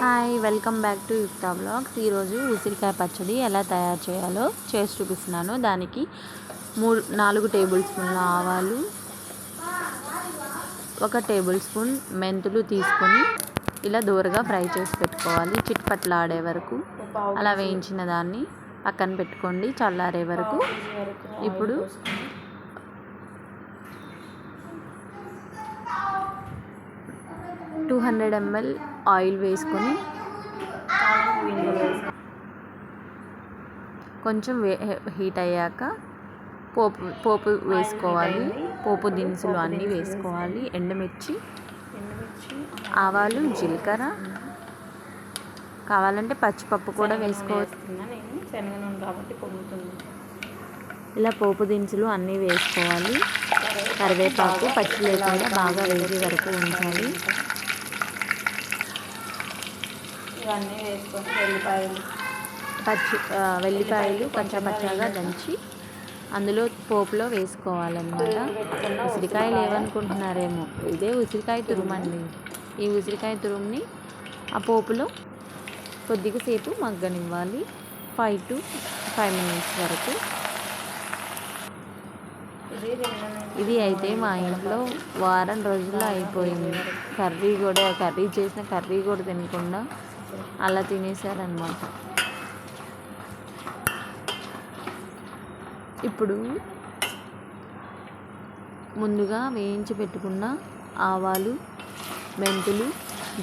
Hi welcome back to Yukta blogs. ఈరోజు ఉసిరికాయ పచ్చడి ఎలా తయారు చేయాలో చేసి చూపిస్తున్నాను. దానికి మూడు నాలుగు టేబుల్ స్పూన్ల ఆవాలు ఒక టేబుల్ స్పూన్ మెంతులు తీసుకొని ఇలా దూరగా ఫ్రై చేసి పెట్టుకోవాలి. చిట్పట్లాడే వరకు. అలా వేయించిన దాన్ని పక్కన పెట్టుకోండి చల్లారే వరకు. ఇప్పుడు టూ హండ్రెడ్ ఎంఎల్ ఆయిల్ వేసుకొని కొంచెం వే హీట్ అయ్యాక పోపు పోపు వేసుకోవాలి. పోపు దినుసులు అన్నీ వేసుకోవాలి. ఎండుమిర్చి ఆవాలు జీలకర్ర. కావాలంటే పచ్చిపప్పు కూడా వేసుకోవచ్చు. కాబట్టి పొంగుతుంది ఇలా పోపు దినుసులు అన్నీ వేసుకోవాలి. కరివేపాకు పచ్చి లేకుండా బాగా వేగే వరకు ఉంచాలి. ఇవన్నీ వేసుకొని వెల్లిపాయలు. పచ్చి వెల్లిపాయలు పచ్చపచ్చగా దంచి అందులో పోపులో వేసుకోవాలన్నమాట. ఉసిరికాయలు ఏమనుకుంటున్నారేమో ఇదే ఉసిరికాయ తురుమండి. ఈ ఉసిరికాయ తురుముని ఆ పోపులో కొద్దిగా సేపు మగ్గనివ్వాలి. ఫైవ్ టు ఫైవ్ మినిట్స్ వరకు. ఇది అయితే మా ఇంట్లో వారం రోజుల్లో అయిపోయింది. కర్రీ కూడా కర్రీ చేసిన కర్రీ కూడా తినకుండా అలా తినేసారనమాట ఇప్పుడు ముందుగా వేయించి పెట్టుకున్న ఆవాలు మెంతులు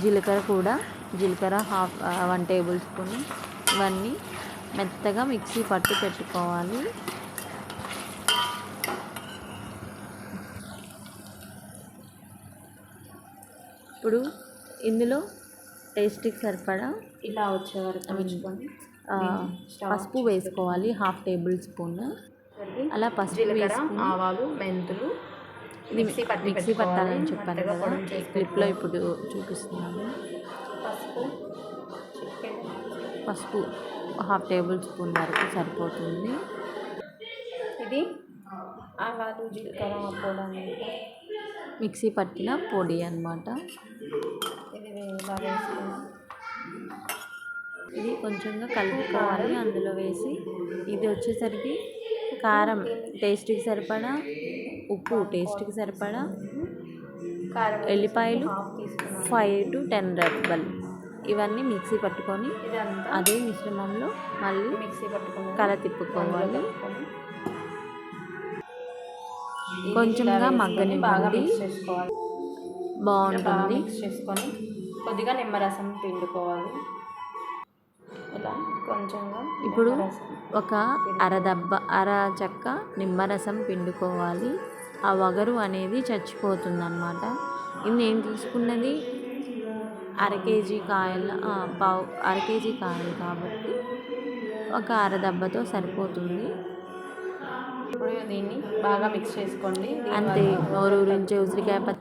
జీలకర్ర కూడా జీలకర్ర హాఫ్ వన్ టేబుల్ స్పూన్ ఇవన్నీ మెత్తగా మిక్సీ పట్టు పెట్టుకోవాలి. ఇప్పుడు ఇందులో టేస్ట్కి సరిపడా ఇలా వచ్చే వరకు ఉంచుకొని ఆ, పసుపు వేసుకోవాలి. Half tablespoon. అలా పసుపు ఆవాలు మెంతులు ఇది మిక్సీ మిక్సీ పట్టాలని. చెప్పాను కదా. క్లిప్లో ఇప్పుడు చూపిస్తున్నాను. పసుపు పసుపు హాఫ్ టేబుల్ స్పూన్ వరకు సరిపోతుంది. ఇది ఆవాలు జీలకర్ర పొడి మిక్సీ పట్టిన పొడి అన్నమాట. ఇది ఇలా వేసుకుని ఇది కొంచెంగా కలుపుకోవాలి అందులో వేసి. ఇది వచ్చేసరికి కారం టేస్ట్కి సరిపడా ఉప్పు టేస్ట్కి సరిపడా కారం ఎల్లిపాయలు ఫైవ్ టు టెన్ రెబ్బలు. ఇవన్నీ మిక్సీ పట్టుకొని అదే మిశ్రమంలో మళ్ళీ మిక్సీ పట్టుకున్నాను కల తిప్పుకోవాలి. కొంచెంగా వేసుకొని బాగా మిక్స్ చేసుకోవాలి. బాగా బాగుంటుంది మిక్స్ చేసుకొని కొద్దిగా నిమ్మరసం పిండుకోవాలి. ఇలా కొంచెంగా ఇప్పుడు. ఒక అరదబ్బ అర చెక్క నిమ్మరసం పిండుకోవాలి. ఆ వగరు అనేది చచ్చిపోతుంది అనమాట ఇది నేను తీసుకున్నది అర కేజీ కాయల పావు అర కేజీ కాయలు కాబట్టి ఒక అరదబ్బతో సరిపోతుంది. ఇప్పుడు దీన్ని బాగా మిక్స్ చేసుకోండి. అంతే నోరు గురించి ఉసిరికాయ పచ్చడి.